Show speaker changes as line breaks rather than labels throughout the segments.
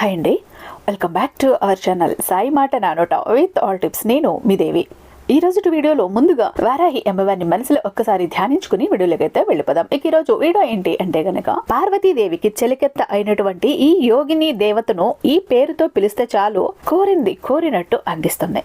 Hi అండి. Welcome back to our channel Sai మాట నానోట విత్ ఆల్ టిప్స్. నేను మీ దేవి. ఈ రోజు వీడియోలో ముందుగా వారాహి అమ్మవారిని మనసులో ఒక్కసారి ధ్యానించుకుని వీడియోలోకి అయితే వెళ్ళిపోదాం. ఇక ఈ రోజు వీడియో ఏంటి అంటే గనక పార్వతీదేవికి చెలికెత్త అయినటువంటి ఈ యోగిని దేవతను ఈ పేరుతో పిలిస్తే చాలు కోరింది కోరినట్టు అందిస్తుంది.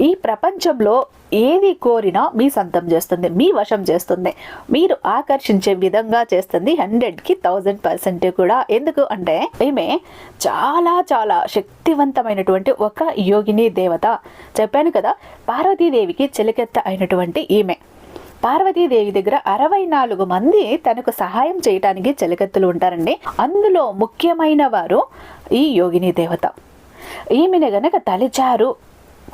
ఈ ప్రపంచంలో ఏది కోరినా మీ సొంతం చేస్తుంది మీ వశం చేస్తుంది. మీరు ఆకర్షించే విధంగా చేస్తుంది హండ్రెడ్కి థౌజండ్ పర్సెంట్ కూడా. ఎందుకు అంటే ఈమె చాలా చాలా శక్తివంతమైనటువంటి ఒక యోగిని దేవత. చెప్పాను కదా పార్వతీదేవికి చెలికెత్త అయినటువంటి ఈమె. పార్వతీదేవి దగ్గర అరవై నాలుగు మంది తనకు సహాయం చేయటానికి చెలికత్తులు ఉంటారండి. అందులో ముఖ్యమైన వారు ఈ యోగిని దేవత. ఈమెను గనక తలిచారు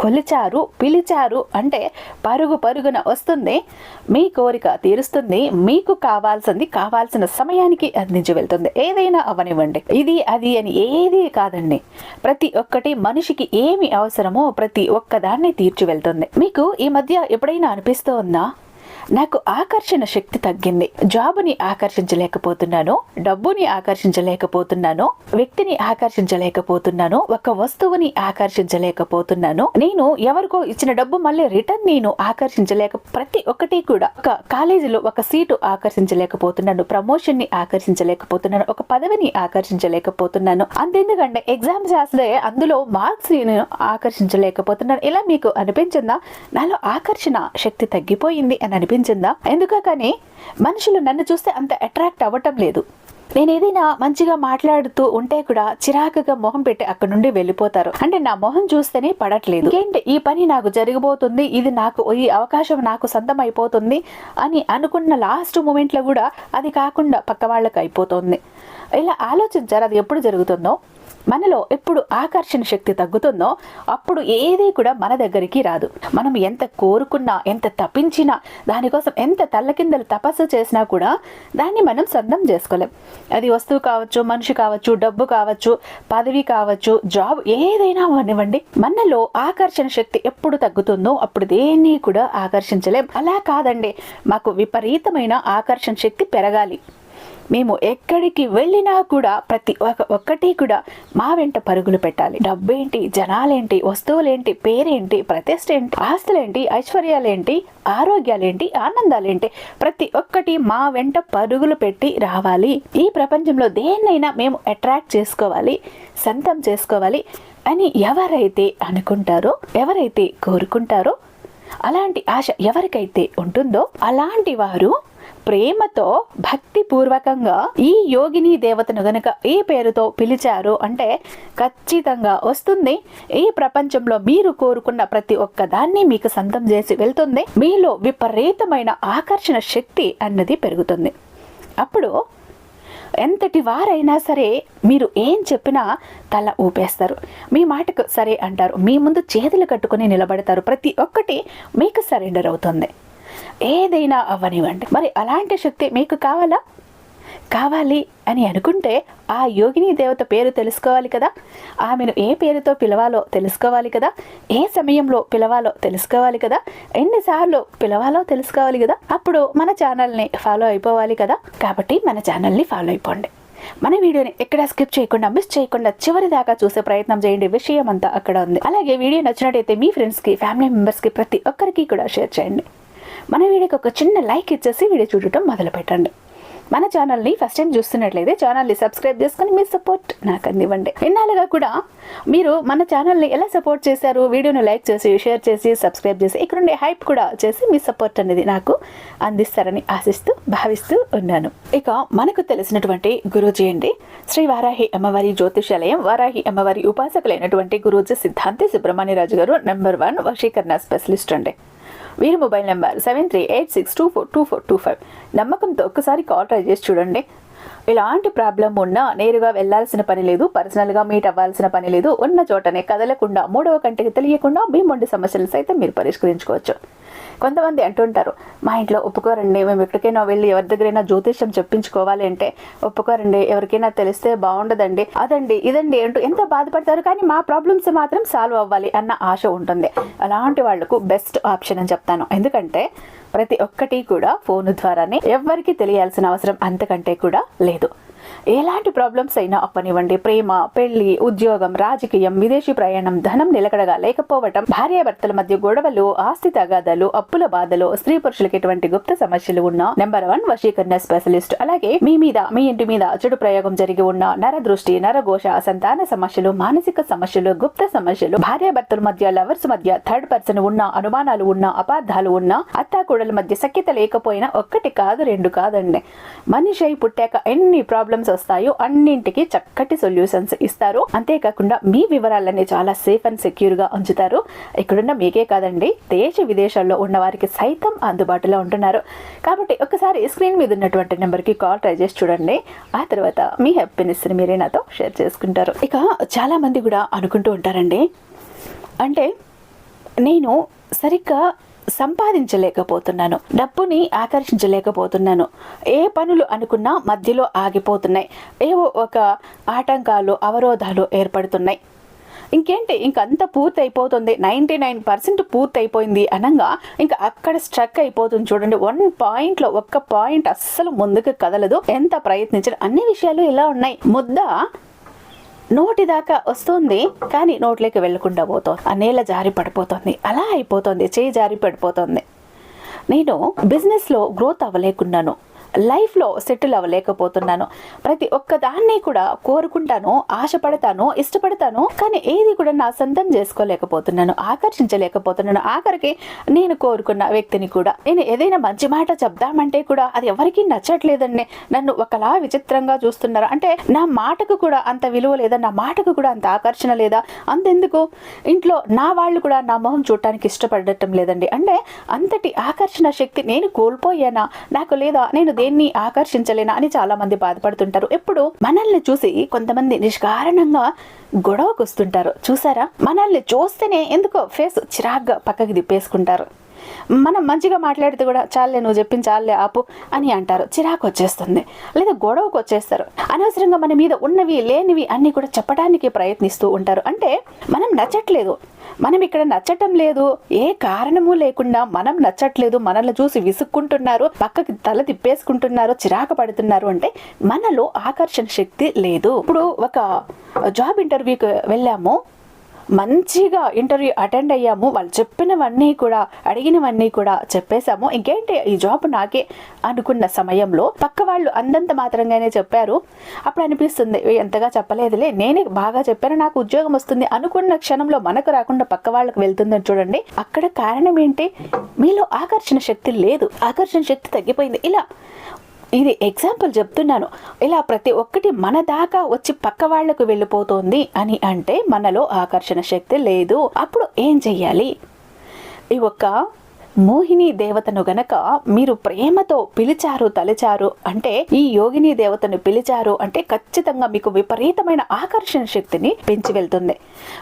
కొలిచారు పిలిచారు అంటే పరుగు పరుగున వస్తుంది. మీ కోరిక తీరుస్తుంది. మీకు కావాల్సింది కావాల్సిన సమయానికి అందించి వెళ్తుంది. ఏదైనా అవనివ్వండి. ఇది అది అని ఏది కాదండి. ప్రతి ఒక్కటి మనిషికి ఏమి అవసరమో ప్రతి ఒక్కదాన్ని తీర్చి వెళ్తుంది. మీకు ఈ మధ్య ఎప్పుడైనా అనిపిస్తూ ఉందా? నాకు ఆకర్షణ శక్తి తగ్గింది. జాబుని ఆకర్షించలేకపోతున్నాను డబ్బుని ఆకర్షించలేకపోతున్నాను వ్యక్తిని ఆకర్షించలేకపోతున్నాను ఒక వస్తువుని ఆకర్షించలేకపోతున్నాను. నేను ఎవరికో ఇచ్చిన డబ్బు మళ్ళీ రిటర్న్ నేను ఆకర్షించలేక ప్రతి ఒక్కటి కూడా ఒక కాలేజీలో ఒక సీటు ఆకర్షించలేకపోతున్నాను ప్రమోషన్ని ఆకర్షించలేకపోతున్నాను ఒక పదవిని ఆకర్షించలేకపోతున్నాను. అంతెందుకంటే ఎగ్జామ్స్ రాస్తే అందులో మార్క్స్ నేను ఆకర్షించలేకపోతున్నాను. ఇలా మీకు అనిపించిందా? నాలో ఆకర్షణ శక్తి తగ్గిపోయింది అని అనిపించిందా ఎందుక కానీ మనుషులు నన్ను చూస్తే అంత అట్రాక్ట్ అవ్వటం లేదు. నేను ఏదైనా మంచిగా మాట్లాడుతూ ఉంటే కూడా చిరాకుగా మొహం పెట్టి అక్కడ నుండి వెళ్ళిపోతారు. అంటే నా మొహం చూస్తేనే పడట్లేదు. ఏంటి ఈ పని నాకు జరగబోతుంది ఇది నాకు ఈ అవకాశం నాకు సొంతం అయిపోతుంది అని అనుకున్న లాస్ట్ మూమెంట్లో కూడా అది కాకుండా పక్క వాళ్ళకి అయిపోతుంది. ఇలా ఆలోచించారు? అది ఎప్పుడు జరుగుతుందో? మనలో ఎప్పుడు ఆకర్షణ శక్తి తగ్గుతుందో అప్పుడు ఏది కూడా మన దగ్గరికి రాదు. మనం ఎంత కోరుకున్నా ఎంత తప్పించినా దానికోసం ఎంత తల్లకిందలు తపస్సు చేసినా కూడా దాన్ని మనం సొంతం చేసుకోలేం. అది వస్తువు కావచ్చు మనిషి కావచ్చు డబ్బు కావచ్చు పదవి కావచ్చు జాబ్ ఏదైనా అవనివ్వండి మనలో ఆకర్షణ శక్తి ఎప్పుడు తగ్గుతుందో అప్పుడు దేన్ని కూడా ఆకర్షించలేం. అలా కాదండి. మాకు విపరీతమైన ఆకర్షణ శక్తి పెరగాలి. మేము ఎక్కడికి వెళ్ళినా కూడా ప్రతి ఒక్క ఒక్కటి కూడా మా వెంట పరుగులు పెట్టాలి. డబ్బేంటి జనాలేంటి వస్తువులేంటి పేరేంటి ప్రతిష్ట ఏంటి ఆస్తులేంటి ఐశ్వర్యాలేంటి ఆరోగ్యాలేంటి ఆనందాలేంటి ప్రతి ఒక్కటి మా వెంట పరుగులు పెట్టి రావాలి. ఈ ప్రపంచంలో దేన్నైనా మేము అట్రాక్ట్ చేసుకోవాలి సొంతం చేసుకోవాలి అని ఎవరైతే అనుకుంటారో ఎవరైతే కోరుకుంటారో అలాంటి ఆశ ఎవరికైతే ఉంటుందో అలాంటి వారు ప్రేమతో భక్తిపూర్వకంగా ఈ యోగిని దేవతను గనక ఈ పేరుతో పిలిచారు అంటే ఖచ్చితంగా వస్తుంది. ఈ ప్రపంచంలో మీరు కోరుకున్న ప్రతి ఒక్క దాన్ని మీకు సొంతం చేసి వెళ్తుంది. మీలో విపరీతమైన ఆకర్షణ శక్తి అన్నది పెరుగుతుంది. అప్పుడు ఎంతటి వారైనా సరే మీరు ఏం చెప్పినా తల ఊపేస్తారు. మీ మాటకు సరే అంటారు. మీ ముందు చేతులు కట్టుకుని నిలబడతారు. ప్రతి ఒక్కటి మీకు సరెండర్ అవుతుంది. ఏదైనా అవ్వనివ్వండి. మరి అలాంటి శక్తి మీకు కావాలా? కావాలి అని అనుకుంటే ఆ యోగిని దేవత పేరు తెలుసుకోవాలి కదా? ఆమెను ఏ పేరుతో పిలవాలో తెలుసుకోవాలి కదా? ఏ సమయంలో పిలవాలో తెలుసుకోవాలి కదా? ఎన్నిసార్లు పిలవాలో తెలుసుకోవాలి కదా? అప్పుడు మన ఛానల్ని ఫాలో అయిపోవాలి కదా? కాబట్టి మన ఛానల్ని ఫాలో అయిపోండి. మన వీడియోని ఎక్కడ స్కిప్ చేయకుండా మిస్ చేయకుండా చివరి దాకా చూసే ప్రయత్నం చేయండి. విషయం అంతా అక్కడ ఉంది. అలాగే వీడియో నచ్చినట్టయితే మీ ఫ్రెండ్స్కి ఫ్యామిలీ మెంబర్స్కి ప్రతి ఒక్కరికి కూడా షేర్ చేయండి. మన వీడియోకి ఒక చిన్న లైక్ ఇచ్చేసి వీడియో చూడటం మొదలు పెట్టండి మన ఛానల్ని ఫస్ట్ టైం చూస్తున్నట్లయితే ఛానల్ని సబ్స్క్రైబ్ చేసుకుని మీ సపోర్ట్ నాకు అందివ్వండి. ఇన్నాళ్ళుగా కూడా మీరు మన ఛానల్ని ఎలా సపోర్ట్ చేశారు వీడియోను లైక్ చేసి షేర్ చేసి సబ్స్క్రైబ్ చేసి ఇక్కడుండే హైప్ కూడా చేసి మీ సపోర్ట్ అనేది నాకు అందిస్తారని ఆశిస్తూ భావిస్తూ ఉన్నాను. ఇక మనకు తెలిసినటువంటి గురూజీ అండి. శ్రీ వారాహి అమ్మవారి జ్యోతిషాలయం వారాహి అమ్మవారి ఉపాసకులైనటువంటి గురూజీ సిద్ధాంతి సుబ్రహ్మణ్యరాజు గారు నెంబర్ వన్ వశీకరణ స్పెషలిస్ట్ అండి. వీరి mobile number seven three eight six two four two four two five నమ్మకంతో ఒక్కసారి కాల్ ట్రై చేసి చూడండి. ఎలాంటి ప్రాబ్లం ఉన్నా నేరుగా వెళ్ళాల్సిన పని లేదు పర్సనల్గా మీట్ అవ్వాల్సిన పని లేదు ఉన్న చోటనే కదలకుండా మూడవ కంటికి తెలియకుండా మీ మొండి సమస్యలను సైతం మీరు పరిష్కరించుకోవచ్చు. కొంతమంది అంటుంటారు మా ఇంట్లో ఒప్పుకోరండి మేము ఎక్కడికైనా వెళ్ళి ఎవరి దగ్గరైనా జ్యోతిష్యం చెప్పించుకోవాలి అంటే ఒప్పుకోరండి ఎవరికైనా తెలిస్తే బాగుండదండి అదండి ఇదండి అంటూ ఎంతో బాధపడతారు కానీ మా ప్రాబ్లమ్స్ మాత్రం సాల్వ్ అవ్వాలి అన్న ఆశ ఉంటుంది. అలాంటి వాళ్ళకు బెస్ట్ ఆప్షన్ అని చెప్తాను. ఎందుకంటే ప్రతి ఒక్కటి కూడా ఫోన్ ద్వారానే ఎవరికి తెలియాల్సిన అవసరం అంతకంటే కూడా లేదు. ఎలాంటి ప్రాబ్లమ్స్ అయినా అప్పనివ్వండి ప్రేమ పెళ్ళి ఉద్యోగం రాజకీయం విదేశీ ప్రయాణం ధనం నిలకడగా లేకపోవటం భార్యాభర్తల మధ్య గొడవలు ఆస్తి తగాదాలు అప్పుల బాధలు స్త్రీ పురుషులకు ఎటువంటి గుప్త సమస్యలు ఉన్న నెంబర్ వన్ వశీకరణ స్పెషలిస్ట్ అలాగే మీ మీద మీ ఇంటి మీద చెడు ప్రయోగం జరిగి ఉన్న నర దృష్టి నరఘోష సంతాన సమస్యలు మానసిక సమస్యలు గుప్త సమస్యలు భార్యాభర్తల మధ్య లవర్స్ మధ్య థర్డ్ పర్సన్ ఉన్న అనుమానాలు ఉన్న అపార్థాలు ఉన్న అత్తాకూడల మధ్య సఖ్యత లేకపోయినా ఒక్కటి కాదు రెండు కాదండి. మనిషి అయి పుట్టాక ఎన్ని ప్రాబ్లమ్స్ వస్తాయో అన్నింటికి చక్కటి సొల్యూషన్స్ ఇస్తారు. అంతేకాకుండా మీ వివరాలన్నీ చాలా సేఫ్ అండ్ సెక్యూర్గా ఉంచుతారు. ఇక్కడున్న మీకే కాదండి దేశ విదేశాల్లో ఉన్న వారికి సైతం అందుబాటులో ఉంటున్నారు. కాబట్టి ఒకసారి స్క్రీన్ మీద ఉన్నటువంటి నెంబర్కి కాల్ ట్రై చేసి చూడండి. ఆ తర్వాత మీ హ్యాపీనెస్ మీరే నాతో షేర్ చేసుకుంటారు. ఇక చాలా మంది కూడా అనుకుంటూ ఉంటారండి. అంటే నేను సరిగ్గా సంపాదించలేకపోతున్నాను. డబ్బుని ఆకర్షించలేకపోతున్నాను. ఏ పనులు అనుకున్నా మధ్యలో ఆగిపోతున్నాయి. ఏవో ఒక ఆటంకాలు అవరోధాలు ఏర్పడుతున్నాయి. ఇంకేంటి? ఇంక అంత పూర్తి అయిపోతుంది నైంటీ నైన్ పర్సెంట్ పూర్తి అయిపోయింది అనగా ఇంకా అక్కడ స్ట్రక్ అయిపోతుంది చూడండి. వన్ పాయింట్లో ఒక్క పాయింట్ అస్సలు ముందుకు కదలదు. ఎంత ప్రయత్నించిన అన్ని విషయాలు ఇలా ఉన్నాయి. ముద్ద నోటి దాకా వస్తుంది కానీ నోట్లోకి వెళ్ళకుండా పోతుంది. ఆ నేల జారి పడిపోతుంది అలా అయిపోతుంది చేయి జారి పడిపోతుంది. నేను బిజినెస్లో గ్రోత్ అవ్వలేకున్నాను. లైఫ్లో సెటిల్ అవ్వలేకపోతున్నాను. ప్రతి ఒక్క దాన్ని కూడా కోరుకుంటాను ఆశపడతాను ఇష్టపడతాను కానీ ఏది కూడా నా సొంతం చేసుకోలేకపోతున్నాను ఆకర్షించలేకపోతున్నాను. ఆఖరికి నేను కోరుకున్న వ్యక్తిని కూడా. నేను ఏదైనా మంచి మాట చెప్దామంటే కూడా అది ఎవరికీ నచ్చట్లేదండి. నన్ను ఒకలా విచిత్రంగా చూస్తున్నారు. అంటే నా మాటకు కూడా అంత విలువ లేదా నా మాటకు కూడా అంత ఆకర్షణ లేదా? అంతెందుకు? ఇంట్లో నా వాళ్ళు కూడా నా మొహం చూడటానికి ఇష్టపడటం లేదండి. అంటే అంతటి ఆకర్షణ శక్తి నేను కోల్పోయానా? నాకు లేదా? నేను దేన్ని ఆకర్షించలేనా అని చాలా మంది బాధపడుతుంటారు. ఎప్పుడు మనల్ని చూసి కొంతమంది నిష్కారణంగా గొడవకు వస్తుంటారు చూసారా? మనల్ని చూస్తేనే ఎందుకో ఫేస్ చిరాగ్గా పక్కకి తిప్పేసుకుంటారు. మనం మంచిగా మాట్లాడితే కూడా చాలే నువ్వు చెప్పింది చాలే ఆపు అని అంటారు. చిరాకు వచ్చేస్తుంది. లేదా గొడవకు వచ్చేస్తారు. అనవసరంగా మన మీద ఉన్నవి లేనివి అన్ని కూడా చెప్పడానికి ప్రయత్నిస్తూ ఉంటారు. అంటే మనం నచ్చట్లేదు. మనం ఇక్కడ నచ్చటం లేదు. ఏ కారణము లేకుండా మనం నచ్చట్లేదు. మనల్ని చూసి విసుక్కుంటున్నారు. పక్కకి తల తిప్పేసుకుంటున్నారు. చిరాకు పడుతున్నారు అంటే మనలో ఆకర్షణ శక్తి లేదు. ఇప్పుడు ఒక జాబ్ ఇంటర్వ్యూకి వెళ్ళాము. మంచిగా ఇంటర్వ్యూ అటెండ్ అయ్యాము. వాళ్ళు చెప్పినవన్నీ కూడా అడిగినవన్నీ కూడా చెప్పేశాము. ఇంకేంటి ఈ జాబ్ నాకే అనుకున్న సమయంలో పక్క వాళ్ళు అందంత మాత్రంగానే చెప్పారు. అప్పుడు అనిపిస్తుంది ఎంతగా చెప్పలేదులే. నేనే బాగా చెప్పాను నాకు ఉద్యోగం వస్తుంది అనుకున్న క్షణంలో మనకు రాకుండా పక్క వాళ్ళకి వెళ్తుందని చూడండి. అక్కడ కారణం ఏంటి? మీలో ఆకర్షణ శక్తి లేదు. ఆకర్షణ శక్తి తగ్గిపోయింది. ఇలా ఇది ఎగ్జాంపుల్ చెప్తున్నాను. ఇలా ప్రతి ఒక్కటి మన దాకా వచ్చి పక్క వాళ్ళకు వెళ్ళిపోతుంది అని అంటే మనలో ఆకర్షణ శక్తి లేదు. అప్పుడు ఏం చెయ్యాలి? ఈ ఒక్క మోహిని దేవతను గనక మీరు ప్రేమతో పిలిచారు తలిచారు అంటే ఈ యోగిని దేవతను పిలిచారు అంటే ఖచ్చితంగా మీకు విపరీతమైన ఆకర్షణ శక్తిని పెంచి వెళ్తుంది.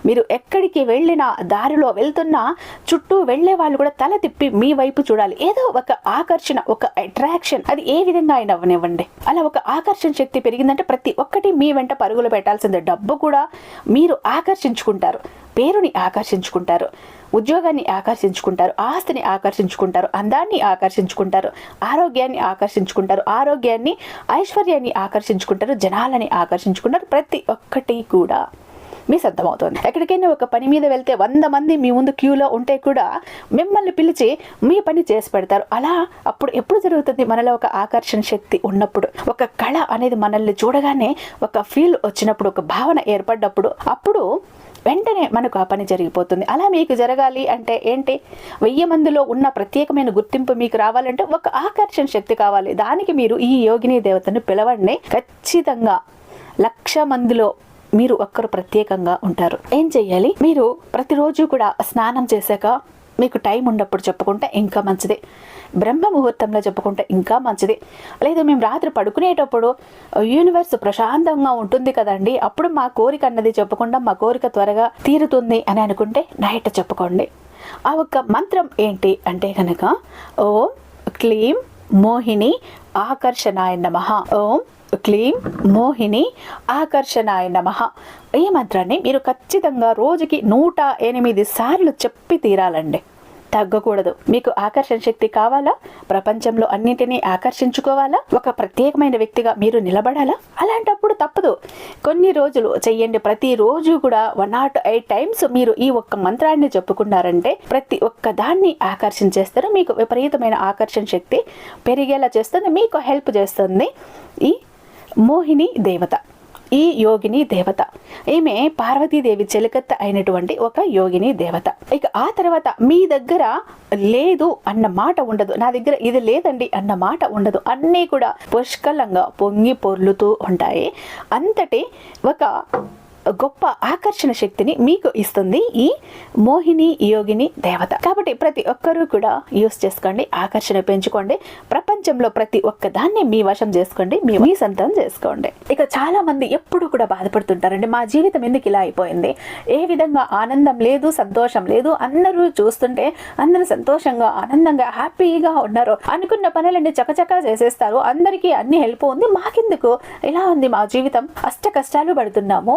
మీరు ఎక్కడికి వెళ్ళినా దారిలో వెళ్తున్నా చుట్టూ వెళ్ళే వాళ్ళు కూడా తల తిప్పి మీ వైపు చూడాలి. ఏదో ఒక ఆకర్షణ ఒక అట్రాక్షన్ అది ఏ విధంగా అయినా అవనివ్వండి. అలా ఒక ఆకర్షణ శక్తి పెరిగిందంటే ప్రతి ఒక్కటి మీ వెంట పరుగులు పెట్టాల్సిందే. డబ్బు కూడా మీరు ఆకర్షించుకుంటారు. పేరుని ఆకర్షించుకుంటారు. ఉద్యోగాన్ని ఆకర్షించుకుంటారు. ఆస్తిని ఆకర్షించుకుంటారు. అందాన్ని ఆకర్షించుకుంటారు. ఆరోగ్యాన్ని ఆకర్షించుకుంటారు. ఆరోగ్యాన్ని ఐశ్వర్యాన్ని ఆకర్షించుకుంటారు. జనాలని ఆకర్షించుకుంటారు. ప్రతి ఒక్కటి కూడా మీ సిద్ధమవుతుంది ఎక్కడికైనా ఒక పని మీద వెళ్తే వంద మంది మీ ముందు క్యూలో ఉంటే కూడా మిమ్మల్ని పిలిచి మీ పని చేసి పెడతారు. అలా అప్పుడు ఎప్పుడు జరుగుతుంది? మనలో ఒక ఆకర్షణ శక్తి ఉన్నప్పుడు ఒక కళ అనేది మనల్ని చూడగానే ఒక ఫీల్ వచ్చినప్పుడు ఒక భావన ఏర్పడ్డప్పుడు అప్పుడు వెంటనే మనకు ఆ పని జరిగిపోతుంది. అలా మీకు జరగాలి అంటే ఏంటి? వెయ్యి మందిలో ఉన్న ప్రత్యేకమైన గుర్తింపు మీకు రావాలంటే ఒక ఆకర్షణ శక్తి కావాలి. దానికి మీరు ఈ యోగిని దేవతను పిలవండి. ఖచ్చితంగా లక్ష మందిలో మీరు ఒక్కరు ప్రత్యేకంగా ఉంటారు. ఏం చెయ్యాలి? మీరు ప్రతిరోజు కూడా స్నానం చేశాక మీకు టైం ఉన్నప్పుడు చెప్పుకుంటే ఇంకా మంచిది. బ్రహ్మ ముహూర్తంలో చెప్పుకుంటే ఇంకా మంచిది. లేదా మేము రాత్రి పడుకునేటప్పుడు యూనివర్స్ ప్రశాంతంగా ఉంటుంది కదండి. అప్పుడు మా కోరిక అన్నది చెప్పకుండా మా కోరిక త్వరగా తీరుతుంది అని అనుకుంటే నైట్ చెప్పుకోండి. ఆ ఒక్క మంత్రం ఏంటి అంటే కనుక ఓం క్లీం మోహిని ఆకర్షణాయ నమ. ఓం క్లీం మోహిని ఆకర్షణాయ నమ. ఈ మంత్రాన్ని మీరు ఖచ్చితంగా రోజుకి నూట ఎనిమిది సార్లు చెప్పి తీరాలండి. తగ్గకూడదు. మీకు ఆకర్షణ శక్తి కావాలా? ప్రపంచంలో అన్నింటినీ ఆకర్షించుకోవాలా? ఒక ప్రత్యేకమైన వ్యక్తిగా మీరు నిలబడాలా? అలాంటప్పుడు తప్పదు. కొన్ని రోజులు చెయ్యండి. ప్రతి రోజు కూడా వన్ నాట్ ఎయిట్ టైమ్స్ మీరు ఈ ఒక్క మంత్రాన్ని చెప్పుకున్నారంటే ప్రతి ఒక్క దాన్ని ఆకర్షించేస్తారు. మీకు విపరీతమైన ఆకర్షణ శక్తి పెరిగేలా చేస్తుంది. మీకు హెల్ప్ చేస్తుంది ఈ మోహిని దేవత. ఈ యోగిని దేవత. ఈమె పార్వతీదేవి చెలికత్త అయినటువంటి ఒక యోగిని దేవత. ఇక ఆ తర్వాత మీ దగ్గర లేదు అన్న మాట ఉండదు. నా దగ్గర ఇది లేదండి అన్న మాట ఉండదు. అన్నీ కూడా పుష్కలంగా పొంగి పొర్లుతూ ఉంటాయి. అంతటి ఒక గొప్ప ఆకర్షణ శక్తిని మీకు ఇస్తుంది ఈ మోహిని యోగిని దేవత. కాబట్టి ప్రతి ఒక్కరూ కూడా యూస్ చేసుకోండి ఆకర్షణ పెంచుకోండి. ప్రపంచంలో ప్రతి ఒక్క దాన్ని మీ వశం చేసుకోండి మీ మీ సొంతం చేసుకోండి. ఇక చాలా మంది ఎప్పుడు కూడా బాధపడుతుంటారండి మా జీవితం ఎందుకు ఇలా అయిపోయింది? ఏ విధంగా ఆనందం లేదు సంతోషం లేదు అందరూ చూస్తుంటే అందరూ సంతోషంగా ఆనందంగా హ్యాపీగా ఉన్నారు అనుకున్న పనులన్నీ చకచకా చేసేస్తారు. అందరికీ అన్ని హెల్ప్ ఉంది మాకెందుకు? ఇలా ఉంది మా జీవితం? అష్ట కష్టాలు పడుతున్నాము.